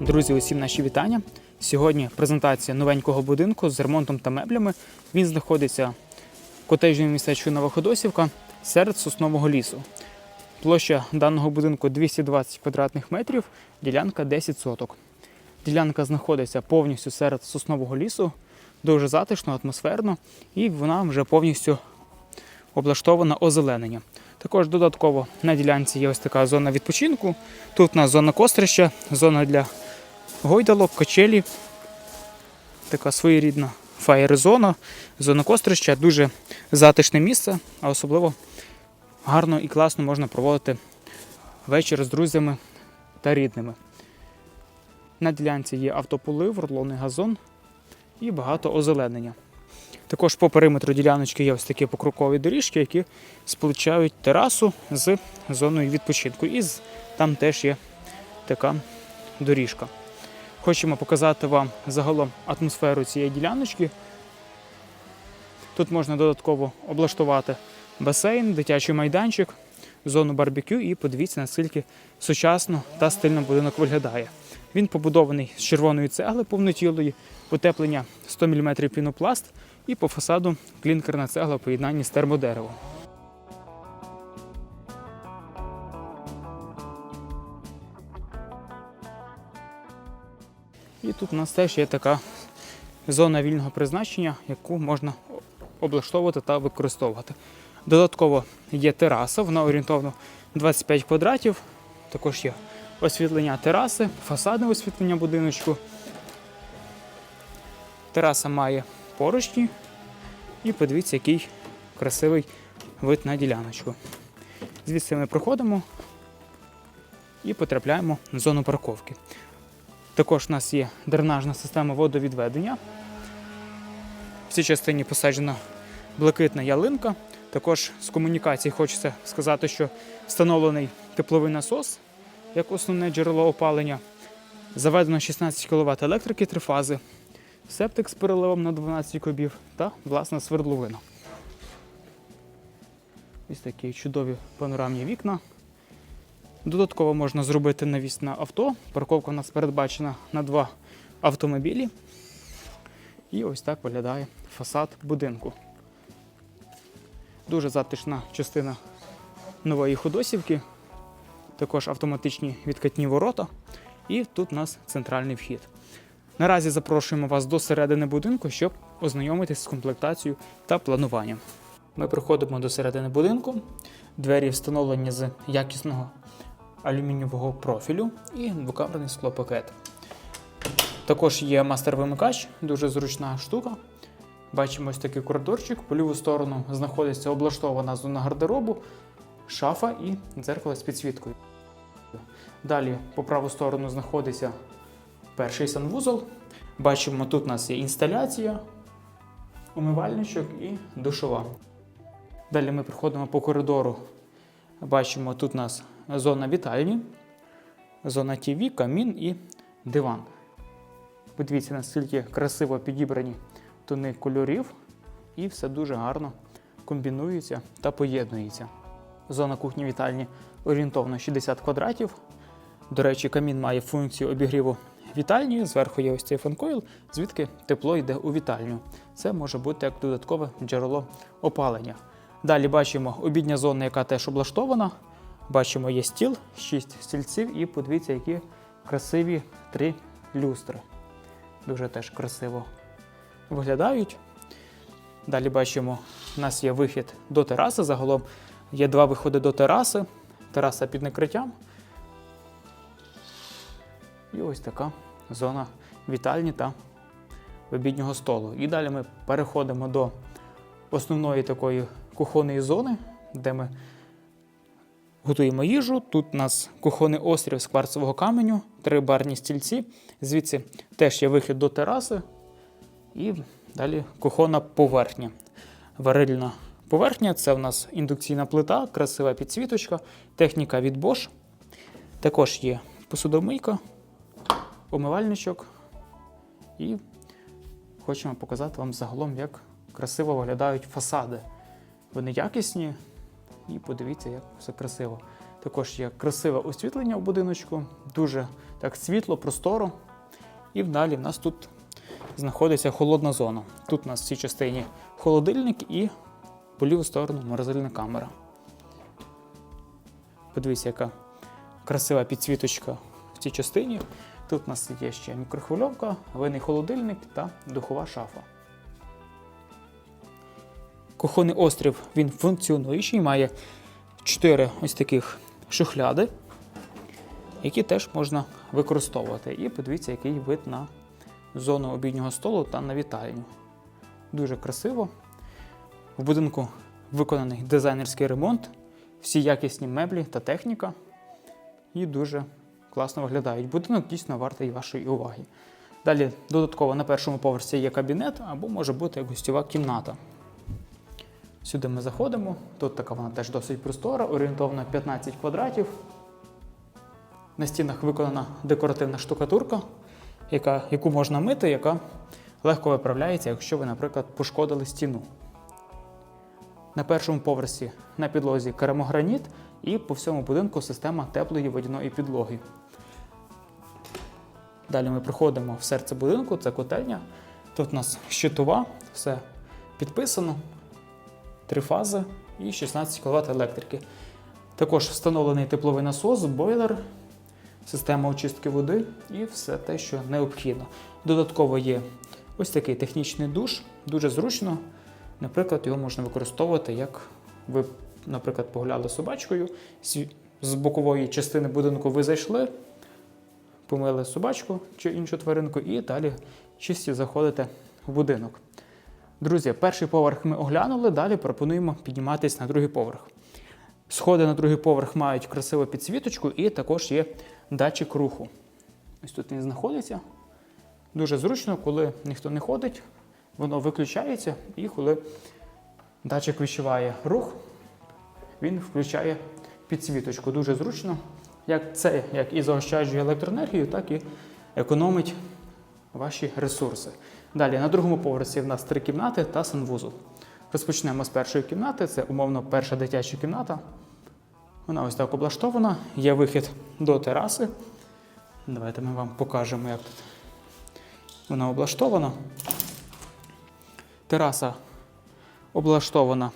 Друзі, усім наші вітання. Сьогодні презентація новенького будинку з ремонтом та меблями. Він знаходиться в котежному містечку Новоходосівка серед соснового лісу. Площа даного будинку 220 квадратних метрів, ділянка 10 соток. Ділянка знаходиться повністю серед соснового лісу, дуже затишно, атмосферно, і вона вже повністю облаштована озеленення. Також додатково на ділянці є ось така зона відпочинку. Тут у нас зона кострища, зона для гойдалок, качелі. Така своєрідна фаєр-зона, зона кострища, дуже затишне місце, а особливо гарно і класно можна проводити вечір з друзями та рідними. На ділянці є автополив, рулонний газон і багато озеленення. Також по периметру діляночки є ось такі покрокові доріжки, які сполучають терасу з зоною відпочинку. І там теж є така доріжка. Хочемо показати вам загалом атмосферу цієї діляночки. Тут можна додатково облаштувати басейн, дитячий майданчик, зону барбекю і подивіться, наскільки сучасно та стильно будинок виглядає. Він побудований з червоної цегли повнотілої, утеплення 100 мм пінопласт і по фасаду клінкерна цегла в поєднанні з термодеревом. І тут у нас теж є така зона вільного призначення, яку можна облаштовувати та використовувати. Додатково є тераса, вона орієнтовно 25 квадратів. Також є освітлення тераси, фасадне освітлення будиночку. Тераса має поручні. І подивіться, який красивий вид на діляночку. Звідси ми проходимо і потрапляємо в зону парковки. Також у нас є дренажна система водовідведення. В цій частині посаджена блакитна ялинка. Також з комунікацій хочеться сказати, що встановлений тепловий насос як основне джерело опалення. Заведено 16 кВт електрики три фази, септик з переливом на 12 кубів та власна свердловина. Ось такі чудові панорамні вікна. Додатково можна зробити навіс на авто. Парковка у нас передбачена на два автомобілі. І ось так виглядає фасад будинку. Дуже затишна частина нової ходосівки. Також автоматичні відкатні ворота. І тут у нас центральний вхід. Наразі запрошуємо вас до середини будинку, щоб ознайомитись з комплектацією та плануванням. Ми приходимо до середини будинку. Двері встановлені з якісного алюмінієвого профілю і двокамерний склопакет. Також є мастер-вимикач, дуже зручна штука. Бачимо ось такий коридорчик. По ліву сторону знаходиться облаштована зона гардеробу, шафа і дзеркало з підсвіткою. Далі по праву сторону знаходиться перший санвузол. Бачимо, тут у нас є інсталяція, умивальничок і душова. Далі ми проходимо по коридору. Бачимо, тут у нас зона вітальні, зона ТВ, камін і диван. Подивіться, наскільки красиво підібрані тони кольорів, і все дуже гарно комбінується та поєднується. Зона кухні вітальні орієнтовно 60 квадратів. До речі, камін має функцію обігріву вітальні. Зверху є ось цей фанкойл, звідки тепло йде у вітальню. Це може бути як додаткове джерело опалення. Далі бачимо обідня зона, яка теж облаштована. Бачимо, є стіл, 6 стільців, і подивіться, які красиві три люстри. Дуже теж красиво виглядають. Далі бачимо, у нас є вихід до тераси. Загалом є два виходи до тераси. Тераса під накриттям. І ось така зона вітальні та обіднього столу. І далі ми переходимо до основної такої кухонної зони, де ми готуємо їжу. Тут у нас кухонний острів з кварцевого каменю, три барні стільці. Звідси теж є вихід до тераси. І далі кухонна поверхня. Варильна поверхня це у нас індукційна плита, красива підсвіточка, техніка від Bosch. Також є посудомийка, умивальничок. І хочемо показати вам загалом, як красиво виглядають фасади. Вони якісні, і подивіться, як все красиво. Також є красиве освітлення у будиночку, дуже так світло, просторо. І далі в нас тут знаходиться холодна зона. Тут у нас в цій частині холодильник і по ліву сторону морозильна камера. Подивіться, яка красива підсвіточка в цій частині. Тут у нас є ще мікрохвильовка, винний холодильник та духова шафа. Кухонний острів він функціонуючий, має 4 ось таких шухляди, які теж можна використовувати. І подивіться, який вид на зону обіднього столу та на вітальню. Дуже красиво. В будинку виконаний дизайнерський ремонт, всі якісні меблі та техніка. І дуже класно виглядають. Будинок дійсно вартий вашої уваги. Далі додатково на першому поверсі є кабінет або може бути гостьова кімната. Сюди ми заходимо. Тут така вона теж досить простора, орієнтовно 15 квадратів. На стінах виконана декоративна штукатурка, яка, яку можна мити, яка легко виправляється, якщо ви, наприклад, пошкодили стіну. На першому поверсі на підлозі керамограніт і по всьому будинку система теплої водяної підлоги. Далі ми приходимо в серце будинку, це котельня. Тут у нас щитова, все підписано, три фази і 16 кВт електрики. Також встановлений тепловий насос, бойлер, система очистки води і все те, що необхідно. Додатково є ось такий технічний душ, дуже зручно. Наприклад, його можна використовувати, як ви, наприклад, погуляли собачкою, з бокової частини будинку ви зайшли, помили собачку чи іншу тваринку, і далі чисті заходите в будинок. Друзі, перший поверх ми оглянули, далі пропонуємо підніматися на другий поверх. Сходи на другий поверх мають красиву підсвіточку і також є датчик руху. Ось тут він знаходиться. Дуже зручно, коли ніхто не ходить, воно виключається, і коли датчик відчуває рух, він включає підсвіточку. Дуже зручно. Як це як і заощаджує електроенергію, так і економить ваші ресурси. Далі на другому поверсі в нас три кімнати та санвузол. Розпочнемо з першої кімнати. Це умовно перша дитяча кімната. Вона ось так облаштована. Є вихід до тераси. Давайте ми вам покажемо, як тут вона облаштована. Тераса облаштована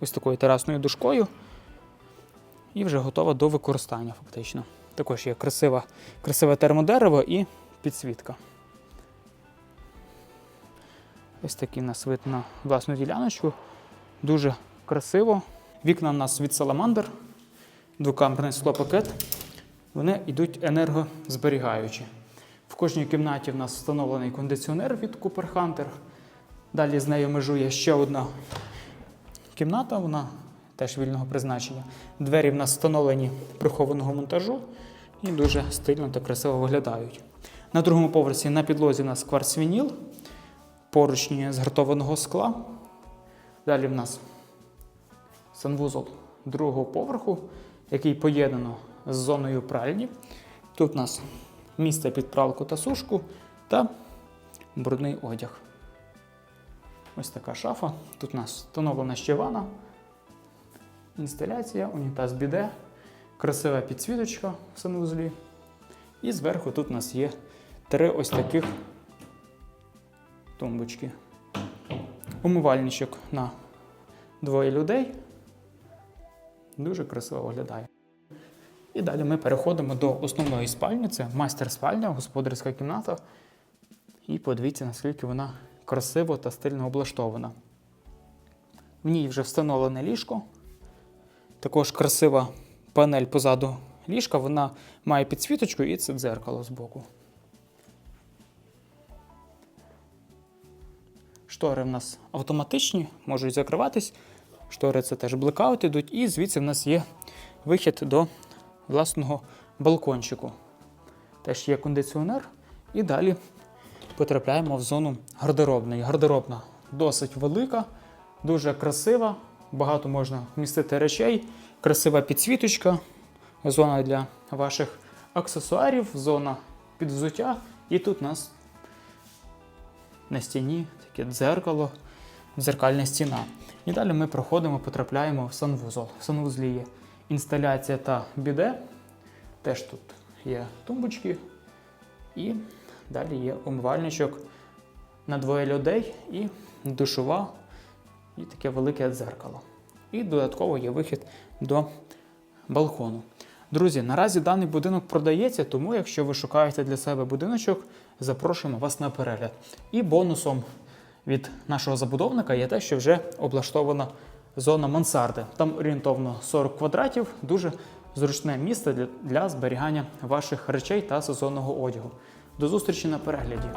ось такою терасною дужкою і вже готова до використання, фактично. Також є красива, красиве термодерево і підсвітка. Ось такий у нас вид на власну діляночку. Дуже красиво. Вікна у нас від Salamander, двокамерний склопакет. Вони йдуть енергозберігаючі. В кожній кімнаті в нас встановлений кондиціонер від Cooper Hunter. Далі з нею межує ще одна кімната, вона теж вільного призначення. Двері в нас встановлені прихованого монтажу і дуже стильно та красиво виглядають. На другому поверсі на підлозі у нас кварцвініл, поручні з гартованого скла. Далі в нас санвузол другого поверху, який поєднано з зоною пральні. Тут у нас місце під пралку та сушку та брудний одяг. Ось така шафа. Тут у нас встановлена ще ванна, інсталяція, унітаз біде, красива підсвіточка в санвузлі. І зверху тут у нас є три ось таких тумбочки. Умивальничок на двоє людей. Дуже красиво виглядає. І далі ми переходимо до основної спальні. Це майстер-спальня, господарська кімната. І подивіться, наскільки вона красиво та стильно облаштована. В ній вже встановлене ліжко. Також красива панель позаду ліжка. Вона має підсвіточку і це дзеркало збоку. Штори в нас автоматичні, можуть закриватись. Штори це теж блекаут ідуть. І звідси в нас є вихід до власного балкончику. Теж є кондиціонер. І далі потрапляємо в зону гардеробної. Гардеробна досить велика, дуже красива, багато можна вмістити речей, красива підсвіточка, зона для ваших аксесуарів, зона під взуття. І тут у нас на стіні таке дзеркало, дзеркальна стіна. І далі ми проходимо, потрапляємо в санвузол. В санвузлі є інсталяція та біде. Теж тут є тумбочки. І далі є умивальничок на двоє людей і душова, і таке велике дзеркало. І додатково є вихід до балкону. Друзі, наразі даний будинок продається, тому якщо ви шукаєте для себе будиночок, запрошуємо вас на перегляд. І бонусом від нашого забудовника є те, що вже облаштована зона мансарди. Там орієнтовно 40 квадратів, дуже зручне місце для, зберігання ваших речей та сезонного одягу. До зустрічі на перегляді.